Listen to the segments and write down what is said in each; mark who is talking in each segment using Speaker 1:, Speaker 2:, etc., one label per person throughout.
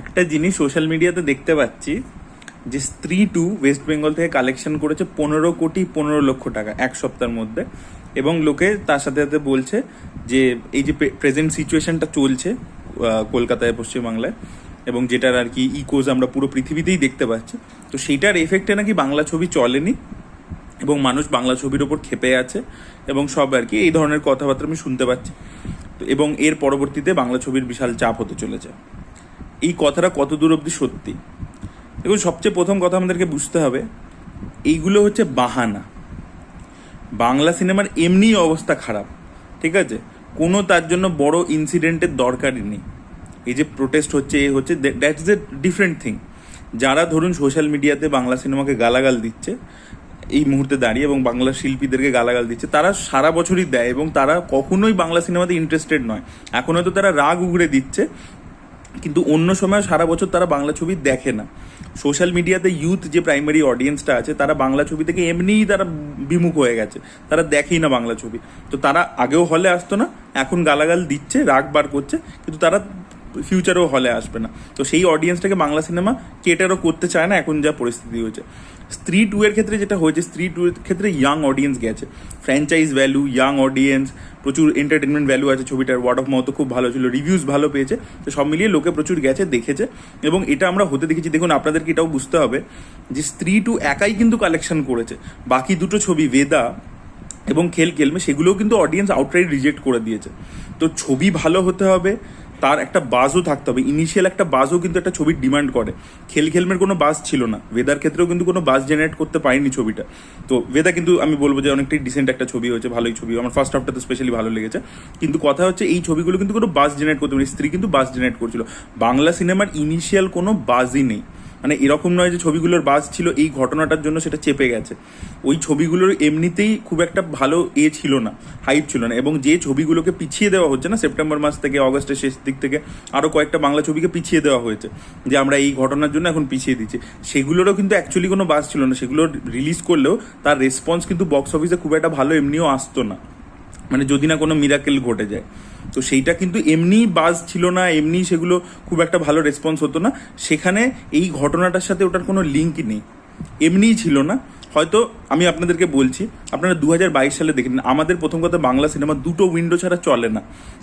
Speaker 1: একটা জিনিস সোশ্যাল মিডিয়াতে দেখতে পাচ্ছি, যে স্ত্রী টু ওয়েস্ট বেঙ্গল থেকে কালেকশন করেছে পনেরো কোটি পনেরো লক্ষ টাকা এক সপ্তাহের মধ্যে। এবং লোকে তার সাথে সাথে বলছে যে, এই যে প্রেজেন্ট সিচুয়েশনটা চলছে কলকাতায়, পশ্চিমবাংলায়, এবং যেটার আর কি ইকোজ আমরা পুরো পৃথিবীতেই দেখতে পাচ্ছি। তো সেইটার এফেক্টে নাকি বাংলা ছবি চলেনি, এবং মানুষ বাংলা ছবির ওপর খেপে আছে, এবং সব আর কি এই ধরনের কথাবার্তা আমি শুনতে পাচ্ছি। তো এবং এর পরবর্তীতে বাংলা ছবির বিশাল চাপ হতে চলেছে। এই কথাটা কত দূর অবধি সত্যি? দেখুন, সবচেয়ে প্রথম কথা আমাদেরকে বুঝতে হবে, এইগুলো হচ্ছে বাহানা। বাংলা সিনেমার এমনিই অবস্থা খারাপ, ঠিক আছে? কোনো তার জন্য বড় ইনসিডেন্টের দরকারই নেই। এই যে প্রোটেস্ট হচ্ছে, এ হচ্ছে that is a different thing যারা ধরুন সোশ্যাল মিডিয়াতে বাংলা সিনেমাকে গালাগাল দিচ্ছে, এই মুহূর্তে দাঁড়িয়ে এবং বাংলা শিল্পীদেরকে গালাগাল দিচ্ছে, তারা সারা বছরই দেয় এবং তারা কখনোই বাংলা সিনেমাতে ইন্টারেস্টেড নয়। এখন হয়তো তারা রাগ উগড়ে দিচ্ছে কিন্তু অন্য সময় সারা বছর তারা বাংলা ছবি দেখে না। সোশ্যাল মিডিয়াতে ইউথ যে প্রাইমারি অডিয়েন্সটা আছে, তারা বাংলা ছবি থেকে এমনিই তারা বিমুখ হয়ে গেছে। তারা দেখেই না বাংলা ছবি। তো তারা আগেও হলে আসতো না, এখন গালাগাল দিচ্ছে, রাগ বার করছে, কিন্তু তারা ফিউচারেও হলে আসবে না। তো সেই অডিয়েন্সটাকে বাংলা সিনেমা কেটারও করতে চায় না, এখন যা পরিস্থিতি হয়েছে। স্ত্রী টু এর ক্ষেত্রে যেটা হয়েছে স্ত্রী টু এর ক্ষেত্রে ইয়াং অডিয়েন্স গেছে। ফ্র্যাঞ্চাইজ ভ্যালু ইয়াং অডিয়েন্স প্রচুর এন্টারটেনমেন্ট ভ্যালু আছে ছবিটার। ওয়ার্ড অফ মাউথ খুব ভালো ছিল রিভিউজ ভালো পেয়েছে। তো সব মিলিয়ে লোকে প্রচুর গেছে, দেখেছে। এবং এটা আমরা হতে দেখেছি, দেখুন আপনাদেরকে এটাও বুঝতে হবে যে স্ত্রী টু একাই কিন্তু কালেকশন করেছে। বাকি দুটো ছবি বেদা এবং খেল খেলমে সেগুলোও কিন্তু অডিয়েন্স আউটরাইট রিজেক্ট করে দিয়েছে। তো ছবি ভালো হতে হবে তার একটা বাজও থাকতে হবে। ইনিশিয়াল একটা বাজও কিন্তু একটা ছবির ডিমান্ড করে। খেল খেলমের কোনো বাজ ছিল না। ওয়েদার ক্ষেত্রেও কিন্তু কোনো বাজ জেনারেট করতে পারেনি ছবিটা। তো ওয়েদা কিন্তু আমি বলব যে অনেকটাই ডিসেন্ট একটা ছবি হয়েছে, ভালোই ছবি। আমার ফার্স্ট হাফটা তো স্পেশালি ভালো লেগেছে। কিন্তু কথা হচ্ছে এই ছবিগুলো কিন্তু কোনো বাজ জেনারেট করতে পারেনি। স্ত্রী কিন্তু বাজ জেনারেট করছিল। বাংলা সিনেমার ইনিশিয়াল কোনো বাজই নেই। মানে এরকম নয় যে ছবিগুলোর বাস ছিল এই ঘটনাটার জন্য সেটা চেপে গেছে। ওই ছবিগুলোর এমনিতেই খুব একটা ভালো এ ছিল না হাইপ ছিল না এবং যে ছবিগুলোকে পিছিয়ে দেওয়া হচ্ছে না, সেপ্টেম্বর মাস থেকে, অগস্টের শেষ দিক থেকে আরও কয়েকটা বাংলা ছবিকে পিছিয়ে দেওয়া হয়েছে যে আমরা এই ঘটনার জন্য এখন পিছিয়ে দিচ্ছি। সেগুলোরও কিন্তু অ্যাকচুয়ালি কোনো বাস ছিল না। সেগুলো রিলিজ করলেও তার রেসপন্স কিন্তু বক্স অফিসে খুব একটা ভালো এমনিও আসতো না। মানে যদি না কোনো মিরাকেল ঘটে যায়। তো সেইটা কিন্তু এমনি বাজ ছিল না এমনি সেগুলো খুব একটা ভালো রেসপন্স হতো না। সেখানে এই ঘটনাটার সাথে ওটার কোনো লিঙ্ক নেই। এমনিই ছিল না। হয়তো আমি আপনাদেরকে বলছি, আপনারা দু হাজার বাইশ সালে দেখেন আমাদের প্রথম কথা বাংলা সিনেমা দুটো উইন্ডো ছাড়া চলে না।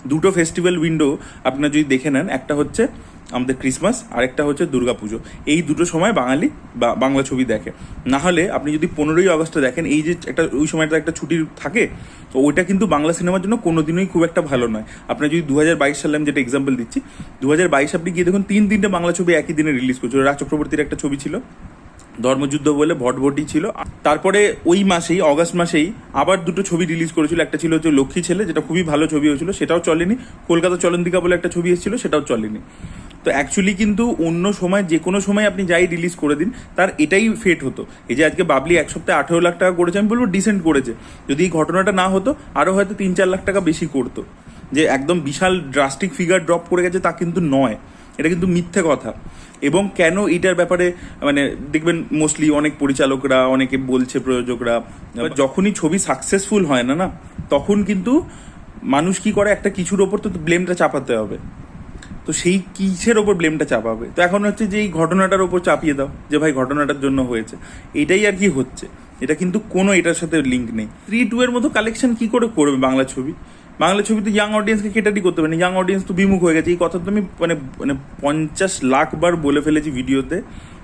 Speaker 1: দুটো ফেস্টিভ্যাল উইন্ডো আপনারা যদি দেখে নেন, একটা হচ্ছে আমাদের ক্রিসমাস আরেকটা হচ্ছে দুর্গাপুজো এই দুটো সময় বাঙালি বা বাংলা ছবি দেখে। না হলে আপনি যদি পনেরোই আগস্টে দেখেন, এই যে একটা, ওই সময়টা একটা ছুটির থাকে, তো ওইটা কিন্তু বাংলা সিনেমার জন্য কোনোদিনই খুব একটা ভালো নয়। আপনার যদি দু হাজার বাইশ সালে আমি যেটা এক্সাম্পল দিচ্ছি দু হাজার বাইশ আপনি গিয়ে দেখুন, তিন তিনটে বাংলা ছবি একই দিনে রিলিজ করছিল। রাজ চক্রবর্তীর একটা ছবি ছিল, ধর্মযুদ্ধ বলে ভটভটি ছিল। তারপরে ওই মাসেই, অগস্ট মাসেই আবার দুটো ছবি রিলিজ করেছিল। একটা ছিল হচ্ছে লক্ষ্মী ছেলে, যেটা খুবই ভালো ছবি হয়েছিল, সেটাও চলেনি। কলকাতা চলন্তিকা বলে একটা ছবি এসেছিল, সেটাও চলেনি। তো অ্যাকচুয়ালি কিন্তু অন্য সময় যে কোনো সময় আপনি যাই রিলিজ করে দিন তার এটাই ফেট হতো। এই যে আজকে বাবলি এক সপ্তাহে আঠেরো লাখ টাকা করেছে আমি বলব ডিসেন্ট করেছে। যদি এই ঘটনাটা না হতো আরও হয়তো তিন চার লাখ টাকা বেশি করতো। যে একদম বিশাল ড্রাস্টিক ফিগার ড্রপ করে গেছে তা কিন্তু নয়। এটা কিন্তু মিথ্যে কথা। এবং কেন এটার ব্যাপারে মানে দেখবেন মোস্টলি অনেক পরিচালকরা অনেকে বলছে প্রযোজকরা যখনই ছবি সাকসেসফুল হয় না না তখন কিন্তু মানুষ কি করে একটা কিছুর ওপর তো ব্লেমটা চাপাতে হবে। তো সেই কিসের ওপর ব্লেমটা চাপাবে? তো এখন হচ্ছে যে এই ঘটনাটার ওপর চাপিয়ে দাও, যে ভাই ঘটনাটার জন্য হয়েছে। এটাই আর কি হচ্ছে। এটা কিন্তু কোনো এটার সাথে লিঙ্ক নেই। থ্রি টু এর মতো কালেকশন কি করে করবে বাংলা ছবি? বাংলা ছবি তো ইয়াং অডিয়েন্সকে কেটারি করতে পারে ইয়াং অডিয়েন্স তো বিমুখ হয়ে গেছে। এই কথা তো আমি মানে মানে পঞ্চাশ লাখ বার বলে ফেলেছি ভিডিওতে,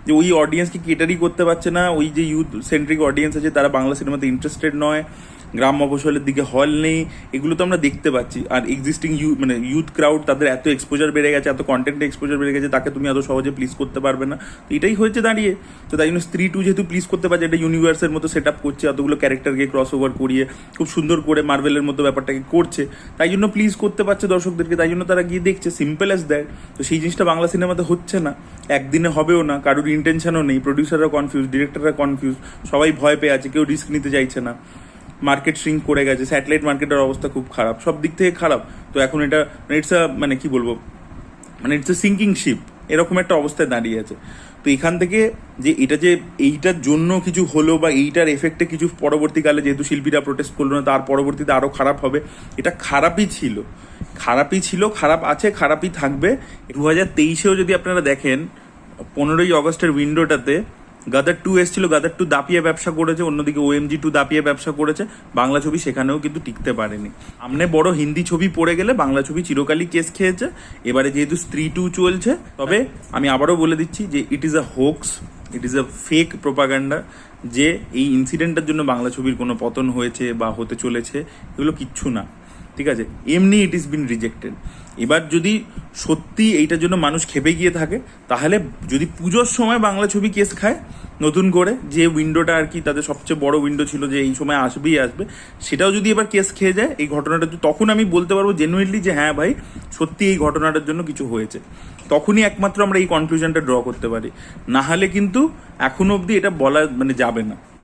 Speaker 1: যে ওই অডিয়েন্সকে কেটারি করতে পারছে না। ওই যে ইউথ সেন্ট্রিক অডিয়েন্স আছে, তারা বাংলা সিনেমাতে ইন্টারেস্টেড নয়। গ্রাম মফসলের দিকে হল নেই, এগুলো তো আমরা দেখতে পাচ্ছি। আর এক্সিস্টিং ইউ মানে ইউথ ক্রাউড তাদের এত এক্সপোজার বেড়ে গেছে, এত কন্টেন্ট এক্সপোজার বেড়ে গেছে, তাকে তুমি এত সহজে প্লিজ করতে পারবে না। তো এটাই হয়েছে দাঁড়িয়ে। তো তাই জন্য স্ত্রী টু যেহেতু প্লিজ করতে পারছে, এটা ইউনিভার্সের মতো সেট আপ করছে অতগুলো ক্যারেক্টারকে ক্রস ওভার করিয়ে, খুব সুন্দর করে মার্বেলের মতো ব্যাপারটাকে করছে। তাই জন্য প্লিজ করতে পারছে দর্শকদেরকে, তাই জন্য তারা গিয়ে দেখছে সিম্পল অ্যাজ দ্যাট তো সেই জিনিসটা বাংলা সিনেমাতে হচ্ছে না। একদিনে হবেও না, কারোর ইন্টেনশনও নেই প্রডিউসাররা কনফিউজ ডিরেক্টররা কনফিউজ সবাই ভয় পেয়ে আছে, কেউ রিস্ক নিতে চাইছে না। মার্কেট শ্রিঙ্ক করে গেছে স্যাটেলাইট মার্কেটের অবস্থা খুব খারাপ, সব দিক থেকে খারাপ। তো এখন এটা ইটস আ মানে কি বলব মানে ইটস এ সিঙ্কিং শিপ এরকম একটা অবস্থায় দাঁড়িয়ে আছে। তো এখান থেকে যে এটা যে, এইটার জন্য কিছু হলো বা এইটার এফেক্টে কিছু পরবর্তীকালে যেহেতু শিল্পীরা প্রোটেস্ট করল না, তার পরবর্তীতে আরও খারাপ হবে। এটা খারাপই ছিল। খারাপই ছিল, খারাপ আছে, খারাপই থাকবে। দু হাজার তেইশেও যদি আপনারা দেখেন, পনেরোই অগস্টের উইন্ডোটাতে গাদার টু এসেছিল, গাদার টু দাপিয়ে ব্যবসা করেছে, অন্যদিকে ওএমজি টু দাপিয়ে ব্যবসা করেছে। বাংলা ছবি সেখানেও কিন্তু টিকতে পারেনি। সামনে বড় হিন্দি ছবি পড়ে গেলে বাংলা ছবি চিরকালই কেস খেয়েছে। এবারে যেহেতু স্ত্রী টু চলছে, তবে আমি আবারও বলে দিচ্ছি যে it is a hoax it is a fake propaganda যে এই ইনসিডেন্টের জন্য বাংলা ছবির কোনো পতন হয়েছে বা হতে চলেছে, এগুলো কিচ্ছু না। ঠিক আছে? এমনি ইট ইজ বিন রিজেক্টেড এবার যদি সত্যি এইটার জন্য মানুষ খেপে গিয়ে থাকে, তাহলে যদি পুজোর সময় বাংলা ছবি কেস খায় নতুন করে, যে উইন্ডোটা আর কি তাদের সবচেয়ে বড় উইন্ডো ছিল যে এই সময় আসবেই আসবে, সেটাও যদি এবার কেস খেয়ে যায়, এই ঘটনাটা তখন আমি বলতে পারব জেনুইনলি যে হ্যাঁ ভাই, সত্যি এই ঘটনাটার জন্য কিছু হয়েছে। তখনই একমাত্র আমরা এই কনক্লুশনটা ড্র করতে পারি। না হলে কিন্তু এখনও অবধি এটা বলা মানে যাবে না।